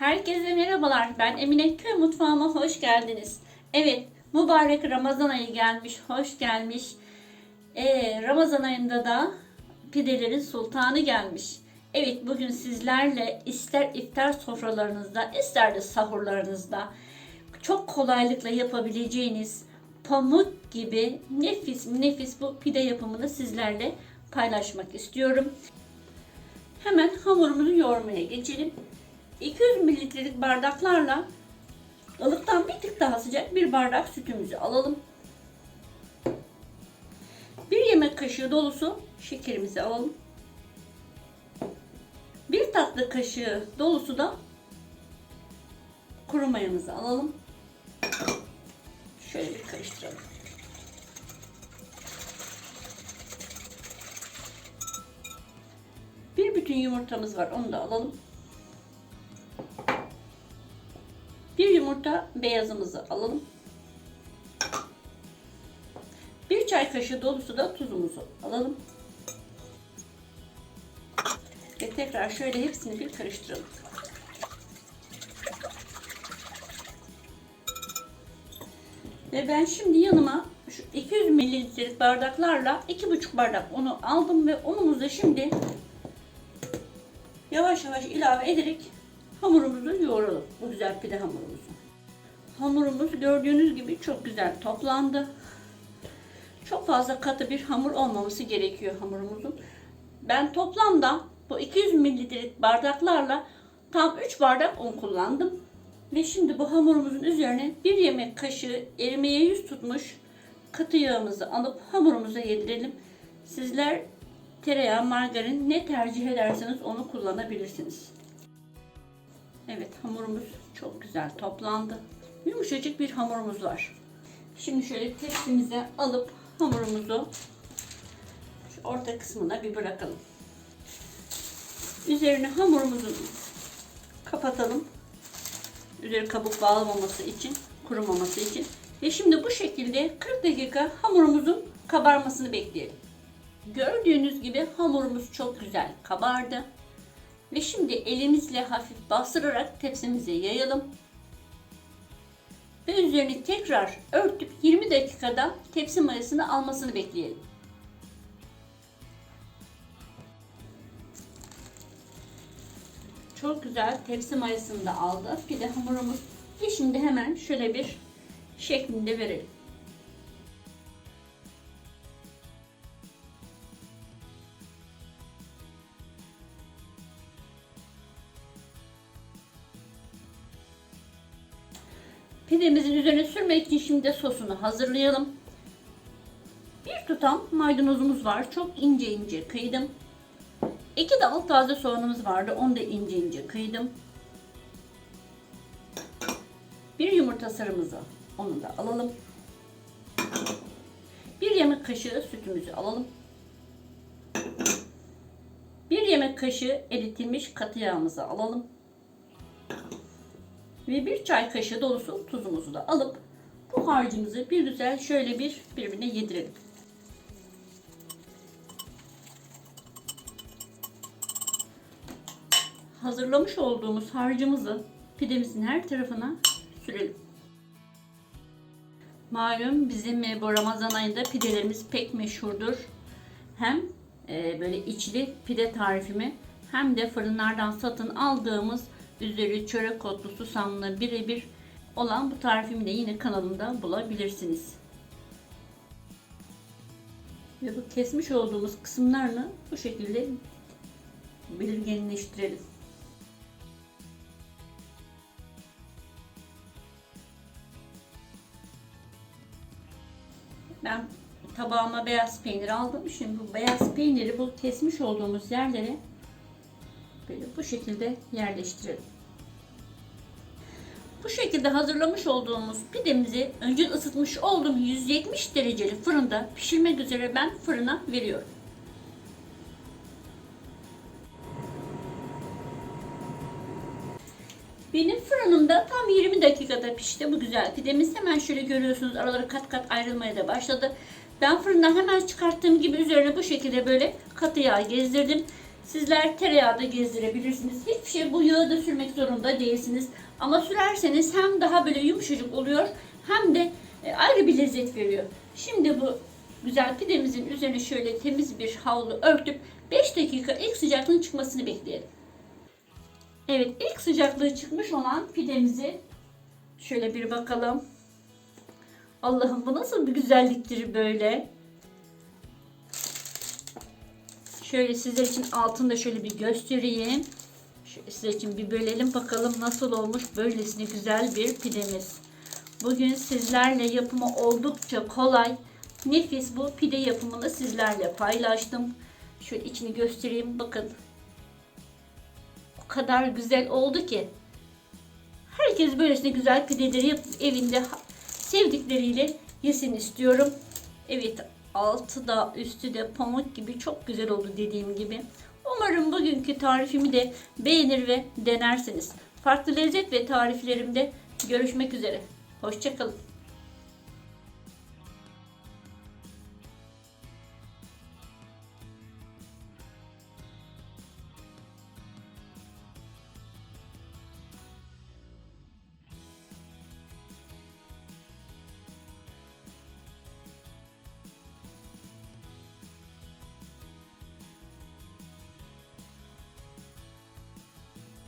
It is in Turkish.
Herkese merhabalar. Ben Emine Köy Mutfağıma hoş geldiniz. Evet, mübarek Ramazan ayı gelmiş, hoş gelmiş. Ee, Ramazan ayında da pidelerin sultanı gelmiş. Evet, bugün sizlerle ister iftar sofralarınızda, ister de sahurlarınızda çok kolaylıkla yapabileceğiniz pamuk gibi nefis nefis bu pide yapımını sizlerle paylaşmak istiyorum. Hemen hamurumuzu yoğurmaya geçelim. 200 mililitrelik bardaklarla ılıktan bir tık daha sıcak bir bardak sütümüzü alalım. Bir yemek kaşığı dolusu şekerimizi alalım. Bir tatlı kaşığı dolusu da kuru mayamızı alalım. Şöyle bir karıştıralım. Bir bütün yumurtamız var. Onu da alalım. Bir yumurta beyazımızı alalım. Bir çay kaşığı dolusu da tuzumuzu alalım. Ve tekrar şöyle hepsini bir karıştıralım. Ve ben şimdi yanıma şu 200 mililitrelik bardaklarla 2,5 bardak unu aldım ve unumuzu şimdi yavaş yavaş ilave ederek hamurumuzu yoğuralım. Bu güzel pide hamurumuzu. Hamurumuz gördüğünüz gibi çok güzel toplandı. Çok fazla katı bir hamur olmaması gerekiyor hamurumuzun. Ben toplamda bu 200 mililitrelik bardaklarla tam 3 bardak un kullandım. Ve şimdi bu hamurumuzun üzerine bir yemek kaşığı erimeye yüz tutmuş katı yağımızı alıp hamurumuza yedirelim. Sizler tereyağı, margarin ne tercih ederseniz onu kullanabilirsiniz. Evet hamurumuz çok güzel toplandı. Yumuşacık bir hamurumuz var. Şimdi şöyle tepsimize alıp hamurumuzu şu orta kısmına bir bırakalım. Üzerine hamurumuzu kapatalım. Üzeri kabuk bağlamaması için, kurumaması için. Ve şimdi bu şekilde 40 dakika hamurumuzun kabarmasını bekleyelim. Gördüğünüz gibi hamurumuz çok güzel kabardı. Ve şimdi elimizle hafif bastırarak tepsimize yayalım. Ve üzerini tekrar örtüp 20 dakikada tepsi mayasını almasını bekleyelim. Çok güzel tepsi mayasını da aldı. Bir de hamurumuz. Ve şimdi hemen şöyle bir şeklinde verelim. Pidemizin üzerine sürmek için şimdi sosunu hazırlayalım. Bir tutam maydanozumuz var. Çok ince ince kıydım. İki dal taze soğanımız vardı. Onu da ince ince kıydım. Bir yumurta sarımızı onu da alalım. Bir yemek kaşığı sütümüzü alalım. Bir yemek kaşığı eritilmiş katı yağımızı alalım. Ve bir çay kaşığı dolusu tuzumuzu da alıp bu harcımızı bir güzel şöyle bir birbirine yedirelim. hazırlamış olduğumuz harcımızı pidemizin her tarafına sürelim. Malum bizim e, bu Ramazan ayında pidelerimiz pek meşhurdur. Hem e, böyle içli pide tarifimi hem de fırınlardan satın aldığımız üzeri çörek otlu susamlı birebir olan bu tarifimi de yine kanalımda bulabilirsiniz. Ve bu kesmiş olduğumuz kısımlarını bu şekilde belirginleştirelim. Ben tabağıma beyaz peynir aldım. Şimdi bu beyaz peyniri bu kesmiş olduğumuz yerlere böyle bu şekilde yerleştirelim. Bu şekilde hazırlamış olduğumuz pidemizi önce ısıtmış olduğum 170 dereceli fırında pişirmek üzere ben fırına veriyorum. Benim fırınımda tam 20 dakikada pişti bu güzel pidemiz. Hemen şöyle görüyorsunuz araları kat kat ayrılmaya da başladı. Ben fırından hemen çıkarttığım gibi üzerine bu şekilde böyle katı yağ gezdirdim. Sizler tereyağı da gezdirebilirsiniz. Hiçbir şey bu yağı da sürmek zorunda değilsiniz. Ama sürerseniz hem daha böyle yumuşacık oluyor hem de e, ayrı bir lezzet veriyor. Şimdi bu güzel pidemizin üzerine şöyle temiz bir havlu örtüp 5 dakika ilk sıcaklığın çıkmasını bekleyelim. Evet ilk sıcaklığı çıkmış olan pidemizi şöyle bir bakalım. Allah'ım bu nasıl bir güzelliktir böyle. Şöyle sizler için altında şöyle bir göstereyim. Şöyle sizler için bir bölelim bakalım nasıl olmuş böylesine güzel bir pidemiz. Bugün sizlerle yapımı oldukça kolay, nefis bu pide yapımını sizlerle paylaştım. Şöyle içini göstereyim bakın. O kadar güzel oldu ki. Herkes böylesine güzel pideleri yapıp evinde sevdikleriyle yesin istiyorum. Evet altı da üstü de pamuk gibi çok güzel oldu dediğim gibi. Umarım bugünkü tarifimi de beğenir ve denersiniz. Farklı lezzet ve tariflerimde görüşmek üzere. Hoşçakalın.